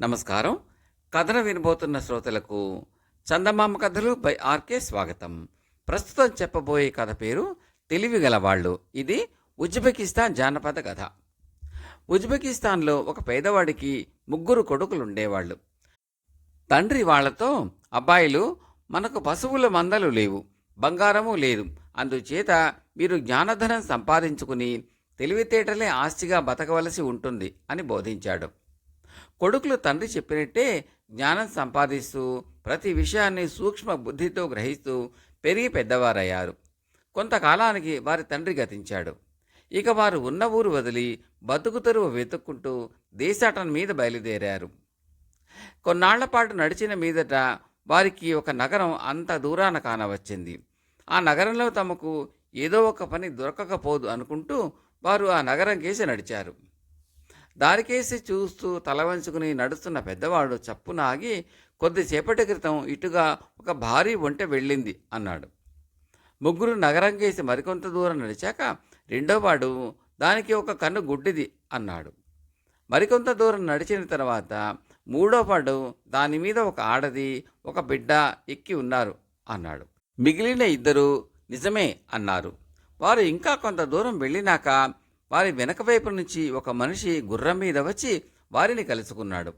నమస్కారం. కథను వినబోతున్న శ్రోతలకు చందమామ కథలు బై ఆర్కే స్వాగతం. ప్రస్తుతం చెప్పబోయే కథ పేరు తెలివి గలవాళ్ళు. ఇది ఉజ్బెకిస్తాన్ జానపద కథ. ఉజ్బెకిస్తాన్లో ఒక పేదవాడికి ముగ్గురు కొడుకులు ఉండేవాళ్ళు తండ్రి వాళ్ళతో అబ్బాయిలు మనకు పశువుల మందలు లేవు బంగారము లేదు. అందుచేత మీరు జ్ఞానధనం సంపాదించుకుని తెలివితేటలే ఆస్తిగా బతకవలసి ఉంటుంది అని బోధించాడు. కొడుకులు తండ్రి చెప్పినట్టే జ్ఞానం సంపాదిస్తూ ప్రతి విషయాన్ని సూక్ష్మ బుద్ధితో గ్రహిస్తూ పెరిగి పెద్దవారయ్యారు. కొంతకాలానికి వారి తండ్రి గతించాడు. ఇక వారు ఉన్న ఊరు వదిలి బతుకు తెరువు వెతుక్కుంటూ దేశాటన మీద బయలుదేరారు. కొన్నాళ్ళపాటు నడిచిన మీదట వారికి ఒక నగరం అంత దూరాన కానవచ్చింది. ఆ నగరంలో తమకు ఏదో ఒక పని దొరకకపోదు అనుకుంటూ వారు ఆ నగరం కేసి నడిచారు. దారికేసి చూస్తూ తల వంచుకుని నడుస్తున్న పెద్దవాడు చప్పున ఆగి కొద్దిసేపటి క్రితం ఇటుగా ఒక భారీ ఒంటె వెళ్ళింది అన్నాడు. ముగ్గురు నగరం కేసి మరికొంత దూరం నడిచాక రెండోవాడు దానికి ఒక కన్ను గుడ్డిది అన్నాడు. మరికొంత దూరం నడిచిన తర్వాత మూడోవాడు దాని మీద ఒక ఆడది ఒక బిడ్డ ఎక్కి ఉన్నారు అన్నాడు. మిగిలిన ఇద్దరు నిజమే అన్నారు. వారు ఇంకా కొంత దూరం వెళ్ళినాక వారి వెనక వైపు నుంచి ఒక మనిషి గుర్రం మీద వచ్చి వారిని కలుసుకున్నాడు.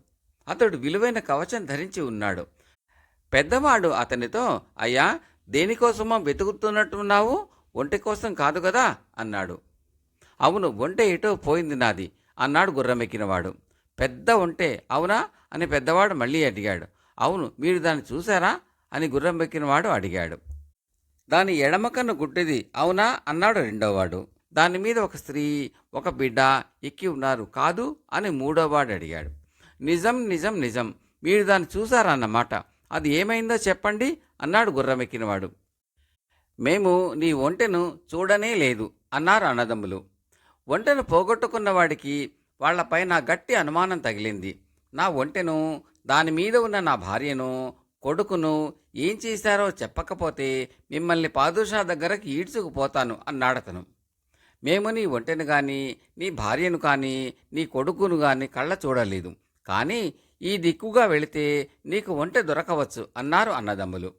అతడు విలువైన కవచం ధరించి ఉన్నాడు. పెద్దవాడు అతనితో అయ్యా దేనికోసమో వెతుకుతున్నట్టున్నావు? ఒంటె కోసం కాదు కదా? అన్నాడు. అవును ఒంటె ఎటో పోయింది నాది అన్నాడు గుర్రమెక్కినవాడు. పెద్ద ఒంటె అవునా? అని పెద్దవాడు మళ్ళీ అడిగాడు. అవును మీరు దాన్ని చూశారా? అని గుర్రం ఎక్కినవాడు అడిగాడు. దాని ఎడమకన్ను గుడ్డిది అవునా? అన్నాడు రెండోవాడు. దాని మీద ఒక స్త్రీ ఒక బిడ్డ ఎక్కి ఉన్నారు. కాదు అని మూడోవాడు అడిగాడు. నిజం నిజం నిజం. మీరు దాన్ని చూసారన్నమాట అది ఏమైందో చెప్పండి అన్నాడు గుర్రమెక్కినవాడు. మేము నీ ఒంటెను చూడనే లేదు అన్నారు అన్నదమ్ములు. ఒంటెను పోగొట్టుకున్న వాడికి నా గట్టి అనుమానం తగిలింది. నా ఒంటెను దాని మీద ఉన్న నా భార్యను కొడుకును ఏం చేశారో చెప్పకపోతే మిమ్మల్ని పాదుషా దగ్గరకు ఈడ్చుకుపోతాను అన్నాడతను. మేము నీ ఒంటెను కానీ నీ భార్యను కానీ నీ కొడుకును కానీ కళ్ళ చూడలేదు. కానీ ఈ దిక్కుగా వెళితే నీకు ఒంటె దొరకవచ్చు అన్నారు అన్నదమ్ములు.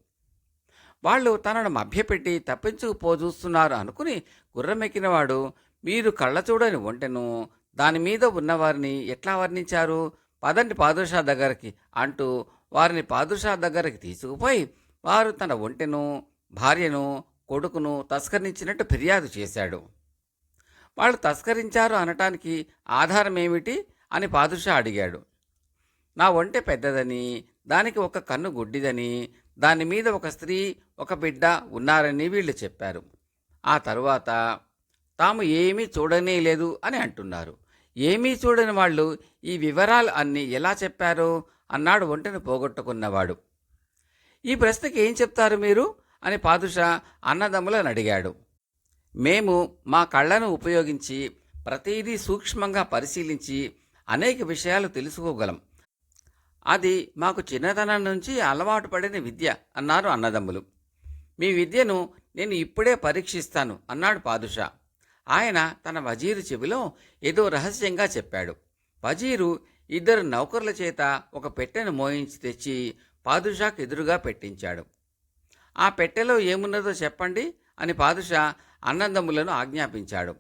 వాళ్ళు తనను మభ్యపెట్టి తప్పించుకుపోజూస్తున్నారు అనుకుని గుర్రమెక్కినవాడు మీరు కళ్ళ చూడని ఒంటెను దాని మీద ఉన్నవారిని ఎట్లా వర్ణించారు? పదండి పాదుషా దగ్గరికి అంటూ వారిని పాదుషా దగ్గరికి తీసుకుపోయి వారు తన ఒంటెను భార్యను కొడుకును తస్కరించినట్టు ఫిర్యాదు చేశాడు. వాళ్ళు తస్కరించారు అనటానికి ఆధారం ఏమిటి అని పాదుషా అడిగాడు. నా ఒంటె పెద్దదని దానికి ఒక కన్ను గుడ్డిదని దాని మీద ఒక స్త్రీ ఒక బిడ్డ ఉన్నారని వీళ్ళు చెప్పారు. ఆ తరువాత తాము ఏమీ చూడనే లేదు అని అంటున్నారు. ఏమీ చూడని వాళ్ళు ఈ వివరాలు అన్నీ ఎలా చెప్పారు అన్నాడు ఒంటెను పోగొట్టుకున్నవాడు. ఈ ప్రశ్నకి ఏం చెప్తారు మీరు? అని పాదుషా అన్నదమ్ములను అడిగాడు. మేము మా కళ్ళను ఉపయోగించి ప్రతిదీ సూక్ష్మంగా పరిశీలించి అనేక విషయాలు తెలుసుకోగలం. అది మాకు చిన్నతనం నుంచి అలవాటు పడిన విద్య అన్నారు అన్నదమ్ములు. మీ విద్యను నేను ఇప్పుడే పరీక్షిస్తాను అన్నాడు పాదుషా. ఆయన తన వజీరు చెవిలో ఏదో రహస్యంగా చెప్పాడు. వజీరు ఇద్దరు నౌకర్ల చేత ఒక పెట్టెను మోయించి తెచ్చి పాదుషాకు ఎదురుగా పెట్టించాడు. ఆ పెట్టెలో ఏమున్నదో చెప్పండి అని పాదుషా అన్నదమ్ములను ఆజ్ఞాపించాడు.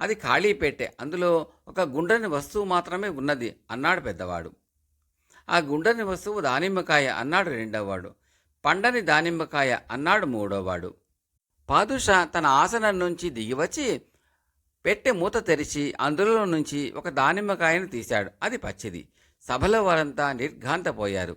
అది ఖాళీ పెట్టె అందులో ఒక గుండ్రని వస్తువు మాత్రమే ఉన్నది అన్నాడు పెద్దవాడు. ఆ గుండ్రని వస్తువు దానిమ్మకాయ అన్నాడు రెండోవాడు పండని దానిమ్మకాయ అన్నాడు మూడోవాడు పాదుషా తన ఆసనం నుంచి దిగివచ్చి పెట్టె మూత తెరిచి అందులో నుంచి ఒక దానిమ్మకాయను తీశాడు. అది పచ్చిది. సభలో వారంతా నిర్ఘాంతపోయారు.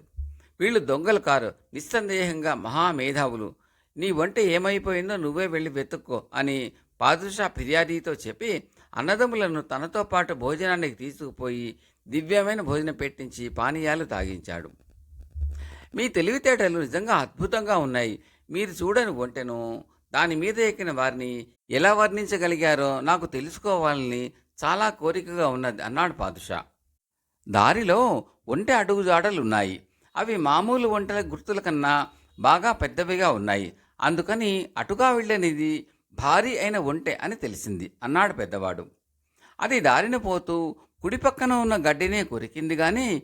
వీళ్ళు దొంగలు కారు. నిస్సందేహంగా మహామేధావులు. నీ వంట ఏమైపోయిందో నువ్వే వెళ్ళి వెతుక్కో అని పాదుషా ఫిర్యాదీతో చెప్పి అన్నదమ్ములను తనతో పాటు భోజనానికి తీసుకుపోయి దివ్యమైన భోజనం పెట్టించి పానీయాలు తాగించాడు. మీ తెలివితేటలు నిజంగా అద్భుతంగా ఉన్నాయి. మీరు చూడని వంటను దాని మీద ఎక్కిన వారిని ఎలా వర్ణించగలిగారో నాకు తెలుసుకోవాలని చాలా కోరికగా ఉన్నది అన్నాడు పాదుషా. దారిలో ఒంటె అడుగుజాడలున్నాయి. అవి మామూలు ఒంటెల గుర్తుల కన్నా బాగా పెద్దవిగా ఉన్నాయి. అందుకని అటుగా వెళ్ళనిది భారీ అయిన ఒంటె అని తెలిసింది అన్నాడు పెద్దవాడు. అది దారిన పోతూ కుడి పక్కన ఉన్న గడ్డినే కొరికింది గాని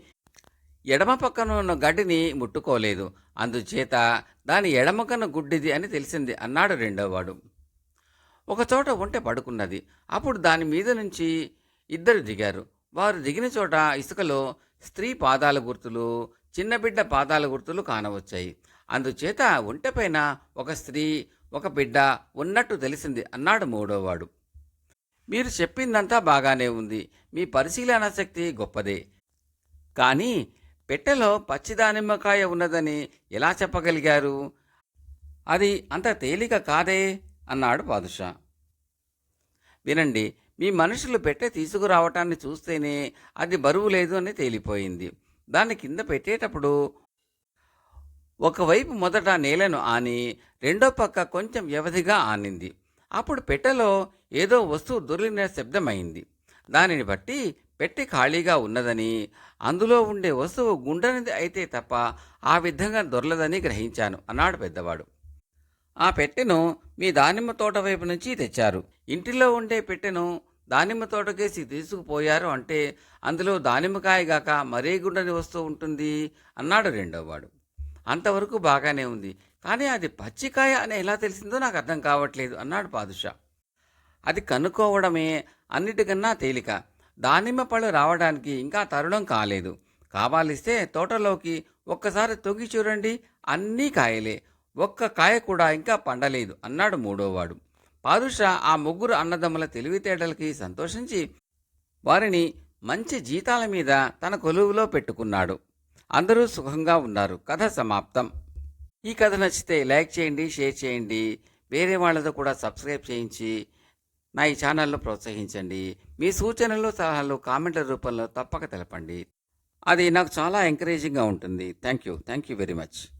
ఎడమ పక్కన ఉన్న గడ్డిని ముట్టుకోలేదు. అందుచేత దాని ఎడమకన గుడ్డిది అని తెలిసింది అన్నాడు రెండోవాడు. ఒకచోట ఒంటె పడుకున్నది. అప్పుడు దాని మీద నుంచి ఇద్దరు దిగారు. వారు దిగిన చోట ఇసుకలో స్త్రీ పాదాల గుర్తులు చిన్న బిడ్డ పాదాల గుర్తులు కానవచ్చాయి. అందుచేత ఒంటెపైన ఒక స్త్రీ ఒక బిడ్డ ఉన్నట్టు తెలిసింది అన్నాడు మూడోవాడు. మీరు చెప్పిందంతా బాగానే ఉంది. మీ పరిశీలన శక్తి గొప్పదే. కానీ పెట్టెలో పచ్చి దానిమ్మకాయ ఉన్నదని ఎలా చెప్పగలిగారు? అది అంత తేలిక కాదే అన్నాడు బాదుషా వినండి మీ మనుషులు పెట్టె తీసుకురావటాన్ని చూస్తేనే అది బరువు లేదు అని తేలిపోయింది. దాన్ని కింద పెట్టేటప్పుడు ఒకవైపు మొదట నేలను ఆని రెండో పక్క కొంచెం వ్యవధిగా ఆనింది. అప్పుడు పెట్టెలో ఏదో వస్తువు దొరికిన శబ్దమైంది. దానిని బట్టి పెట్టె ఖాళీగా ఉన్నదని అందులో ఉండే వస్తువు గుండనిది అయితే తప్ప ఆ విధంగా దొరలదని గ్రహించాను అన్నాడు పెద్దవాడు. ఆ పెట్టెను మీ దానిమ్మ తోట వైపు నుంచి తెచ్చారు. ఇంటిలో ఉండే పెట్టెను దానిమ్మ తోటకేసి తీసుకుపోయారు అంటే అందులో దానిమ్మకాయ గాక మరే గుండని వస్తువు ఉంటుంది అన్నాడు రెండోవాడు. అంతవరకు బాగానే ఉంది. కానీ అది పచ్చికాయ అని ఎలా తెలిసిందో నాకు అర్థం కావట్లేదు అన్నాడు పాదుషా. అది కనుక్కోవడమే అన్నిటికన్నా తేలిక. దానిమ్మ పళ్ళు రావడానికి ఇంకా తరుణం కాలేదు. కావాలిస్తే తోటలోకి ఒక్కసారి తొగి చూడండి అన్నీ కాయలే. ఒక్క కాయ కూడా ఇంకా పండలేదు అన్నాడు మూడోవాడు. పాదుషా ఆ ముగ్గురు అన్నదమ్ముల తెలివితేటలకి సంతోషించి వారిని మంచి జీతాల మీద తన కొలువులో పెట్టుకున్నాడు. అందరూ సుఖంగా ఉన్నారు. కథ సమాప్తం. ఈ కథ నచ్చితే లైక్ చేయండి షేర్ చేయండి. వేరే వాళ్ళతో కూడా సబ్స్క్రైబ్ చేయించి నా ఈ ఛానల్ను ప్రోత్సహించండి. మీ సూచనలు సలహాలు కామెంట్ల రూపంలో తప్పక తెలపండి. అది నాకు చాలా ఎంకరేజింగ్గా ఉంటుంది. Thank you thank you very much